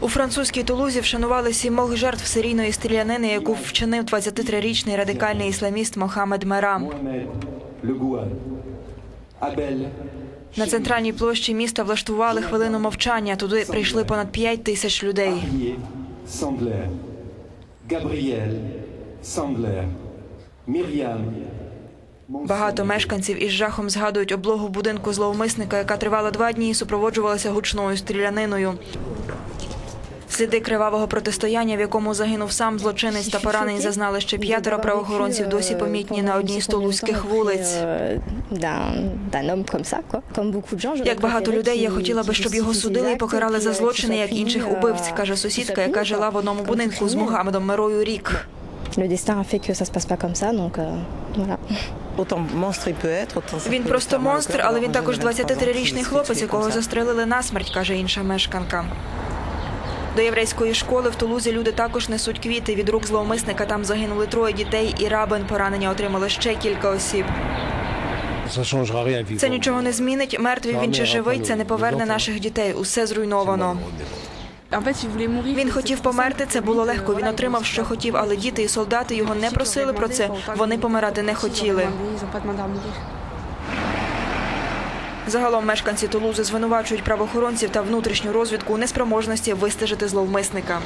У французькій Тулузі вшанували сімох жертв серійної стрілянини, яку вчинив 23-річний радикальний ісламіст Мохамед Мера. Mohamed Le Gouan, Abel, На центральній площі міста влаштували хвилину мовчання. Туди прийшли понад 5 тисяч людей. Багато мешканців із жахом згадують облогу будинку зловмисника, яка тривала два дні і супроводжувалася гучною стріляниною. Сліди кривавого протистояння, в якому загинув сам злочинець та поранень, зазнали ще п'ятеро правоохоронців, досі помітні на одній з тулузьких вулиць. Як багато людей, я хотіла би, щоб його судили і покарали за злочини, як інших убивць, каже сусідка, яка жила в одному будинку з Мухаммедом Мирою рік. Le destin a fait que ça se passe pas comme ça, donc euh, voilà. Він просто монстр, але він також un jeune 23 ans 23-річний qui se fait хлопець, якого застрелили насмерть, каже інша мешканка. До єврейської школи в Тулузі люди також несуть квіти. Від рук зловмисника там загинули троє дітей, і рабин поранення отримали ще кілька осіб. Це нічого не змінить. Мертвий він чи живий, це не поверне наших дітей. Усе зруйновано. Він хотів померти. Це було легко. Він отримав, що хотів, але діти і солдати його не просили про це. Вони помирати не хотіли. Загалом мешканці Тулузи звинувачують правоохоронців та внутрішню розвідку у неспроможності вистежити зловмисника.